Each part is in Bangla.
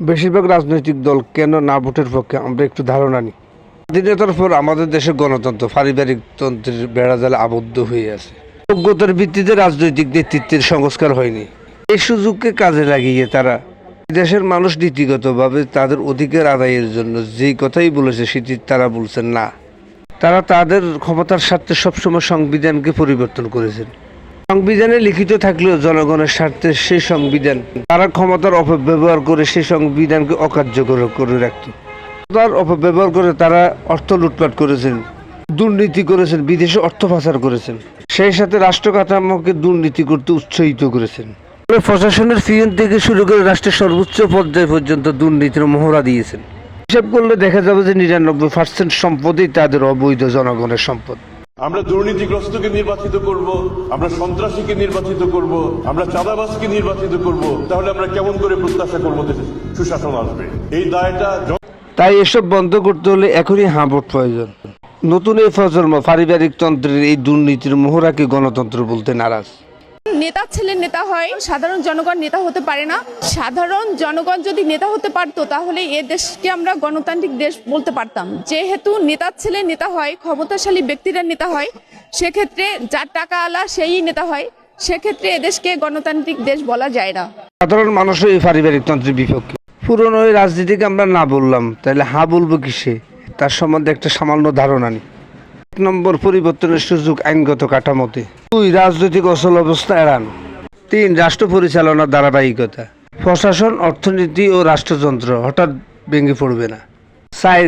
বেশিরভাগ রাজনৈতিক দল কেন না ভোটের পক্ষে? আমরা একটু ধারণা নিই। স্বাধীনতার পর আমাদের দেশে গণতন্ত্র, পারিবারিক তন্ত্রের বেড়াজালে আবদ্ধ হয়ে আছে। যোগ্যতার ভিত্তিতে রাজনৈতিক নেতৃত্বের সংস্কার হয়নি। এই সুযোগকে কাজে লাগিয়ে তারা দেশের মানুষ নীতিগতভাবে তাদের অধিকার আদায়ের জন্য যেই কথাই বলেছে, সেটি তারা বলছেন না। তারা তাদের ক্ষমতার স্বার্থে সবসময় সংবিধানকে পরিবর্তন করেছেন। সংবিধানে লিখিত থাকলেও জনগণের স্বার্থে সেই সংবিধান, তারা ক্ষমতার অপব্যবহার করে সেই সংবিধানকে অকার্যকর করে রাখত। তার অপব্যবহার করে তারা অর্থ লুটপাট করেছেন, দুর্নীতি করেছেন, বিদেশে অর্থ পাচার করেছেন। সেই সাথে রাষ্ট্র কাঠামোকে দুর্নীতি করতে উৎসাহিত করেছেন। প্রশাসনের পিএন থেকে শুরু করে রাষ্ট্রের সর্বোচ্চ পর্যায় পর্যন্ত দুর্নীতির মহড়া দিয়েছেন। হিসাব করলে দেখা যাবে যে নিরানব্বই পার্সেন্ট সম্পদই তাদের অবৈধ জনগণের সম্পদ। আমরা দুর্নীতিগ্রস্তকে নির্বাচিত করব, আমরা সন্ত্রাসীকে নির্বাচিত করব, আমরা চাঁদাবাসকে নির্বাচিত করব, তাহলে আমরা কেমন করে প্রত্যাশা করব সুশাসন আসবে? এই দায়টা তাই এসব বন্ধ করতে হলে এখনই হাঁপট প্রয়োজন। নতুন এই প্রজন্ম পারিবারিক তন্ত্রের এই দুর্নীতির মোহরাকে গণতন্ত্র বলতে নারাজ। নেতা ছেলে নেতা হয় সাধারণ জনগণ নেতা হতে পারে না। সাধারণ জনগণ যদি নেতা হতে পারতো তাহলে এ দেশকে আমরা গণতান্ত্রিক দেশ বলতে পারতাম। যেহেতু নেতার ছেলে নেতা হয় ক্ষমতাশালী ব্যক্তিরা নেতা হয় সেক্ষেত্রে যার টাকা আলা সেই নেতা হয়। সেক্ষেত্রে এদেশকে গণতান্ত্রিক দেশ বলা যায় না। সাধারণ মানুষও এই পারিবারিক তন্ত্রের বিপক্ষে। পুরনো রাজনীতিকে আমরা না বললাম তাহলে হা বলব কিসে? তার সম্বন্ধে একটা সামান্য ধারণা নেই। নম্বর পরিবর্তনের সুযোগ আইনগত কাঠামোতে। দুই, রাজনৈতিক অচল অবস্থা এড়ানো। তিন, রাষ্ট্র পরিচালনার ধারাবাহিকতা। প্রশাসন, অর্থনীতি ও রাষ্ট্রযন্ত্র হঠাৎ ভেঙে পড়বে না। চার,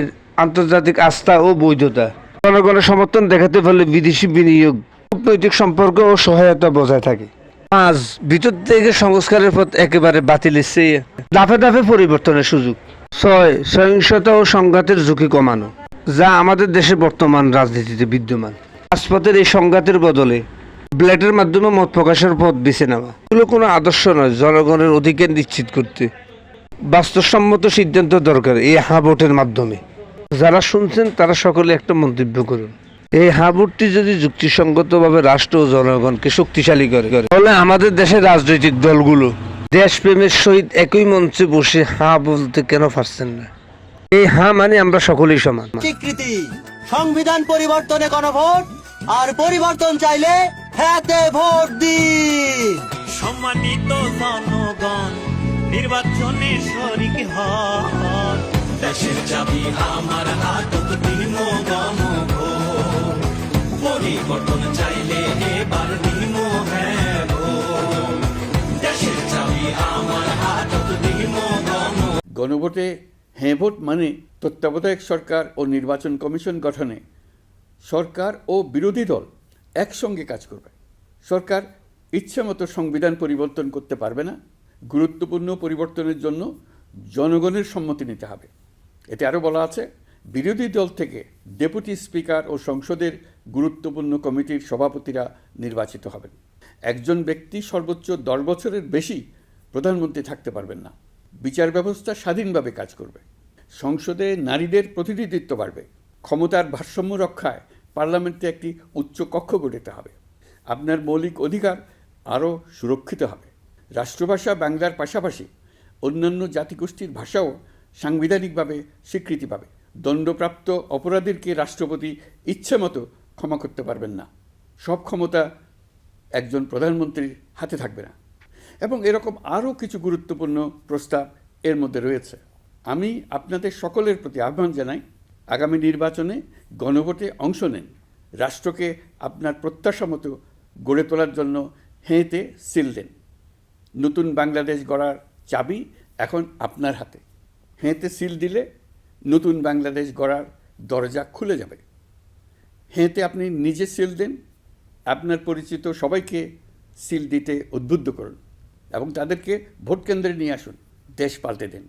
আন্তর্জাতিক আস্থা ও বৈধতা। জনগণের সমর্থন দেখাতে পারলে বিদেশি বিনিয়োগ, কূটনৈতিক সম্পর্ক ও সহায়তা বজায় থাকে। পাঁচ, ভিতর থেকে সংস্কারের পথ একেবারে বাতিল চেয়ে দাফে দাফে পরিবর্তনের সুযোগ। ছয়, সহিংসতা ও সংঘাতের ঝুঁকি কমানো। যা আমাদের দেশে বর্তমান রাজনীতিতে বিদ্যমান। রাজপথের এই সংঘাতের বদলে ব্লেটের মাধ্যমে মত প্রকাশের পথ বেছে নেওয়া। এগুলো কোনো আদর্শ নয়, জনগণের অধিকার নিশ্চিত করতে। বাস্তবসম্মত সিদ্ধান্ত দরকার এই হা ভোটের মাধ্যমে। যারা শুনছেন, তারা সকলে একটা মন্তব্য করুন। এই হা ভোটটি যদি যুক্তিসঙ্গতভাবে রাষ্ট্র ও জনগণকে শক্তিশালী করে, তাহলে আমাদের দেশের রাজনৈতিক দলগুলো দেশপ্রেমের সহিত একই মঞ্চে বসে হা বলতে কেন পারছেন না? এই হা মানে আমরা সকলেই সমান। স্বীকৃতি সংবিধান পরিবর্তনে গণভোট আর পরিবর্তন চাইলে হ্যাঁতে ভোট দিন। সম্মানিত জনগণ নির্বাচনে শরিক হন। দেশের চাবি আমার গণভোট পরিবর্তন চাইলে এবার দিম হ্যাঁ দেশের চাবি আমার দিম গণ গণভোটে হ্যাঁ ভোট মানে তত্ত্বাবধায়ক সরকার ও নির্বাচন কমিশন গঠনে সরকার ও বিরোধী দল একসঙ্গে কাজ করবে। সরকার ইচ্ছামতো সংবিধান পরিবর্তন করতে পারবে না। গুরুত্বপূর্ণ পরিবর্তনের জন্য জনগণের সম্মতি নিতে হবে। এতে আরও বলা আছে, বিরোধী দল থেকে ডেপুটি স্পিকার ও সংসদের গুরুত্বপূর্ণ কমিটির সভাপতিরা নির্বাচিত হবেন। একজন ব্যক্তি সর্বোচ্চ দশ বছরের বেশি প্রধানমন্ত্রী থাকতে পারবেন না। বিচার ব্যবস্থা স্বাধীনভাবে কাজ করবে। সংসদে নারীদের প্রতিনিধিত্ব বাড়বে। ক্ষমতার ভারসাম্য রক্ষায় পার্লামেন্টে একটি উচ্চ কক্ষ গঠিত হবে। আপনার মৌলিক অধিকার আরও সুরক্ষিত হবে। রাষ্ট্রভাষা বাংলার পাশাপাশি অন্যান্য জাতিগোষ্ঠীর ভাষাও সাংবিধানিকভাবে স্বীকৃতি পাবে। দণ্ডপ্রাপ্ত অপরাধীকে রাষ্ট্রপতি ইচ্ছেমতো ক্ষমা করতে পারবেন না। সব ক্ষমতা একজন প্রধানমন্ত্রীর হাতে থাকবে না। এবং এরকম আরও কিছু গুরুত্বপূর্ণ প্রস্তাব এর মধ্যে রয়েছে। আমি আপনাদের সকলের প্রতি আহ্বান জানাই, আগামী নির্বাচনে গণভোটে অংশ নেন, রাষ্ট্রকে আপনার প্রত্যাশা মতো গড়ে তোলার জন্য হেঁতে সিল দেন। নতুন বাংলাদেশ গড়ার চাবি এখন আপনার হাতে। হেঁতে সিল দিলে নতুন বাংলাদেশ গড়ার দরজা খুলে যাবে। হেঁতে আপনি নিজে সিল দেন, আপনার পরিচিত সবাইকে সিল দিতে উদ্বুদ্ধ করুন। এবং তাদেরকে ভোট কেন্দ্রে নিয়ে আসুন দেশ পাল্টে দিন।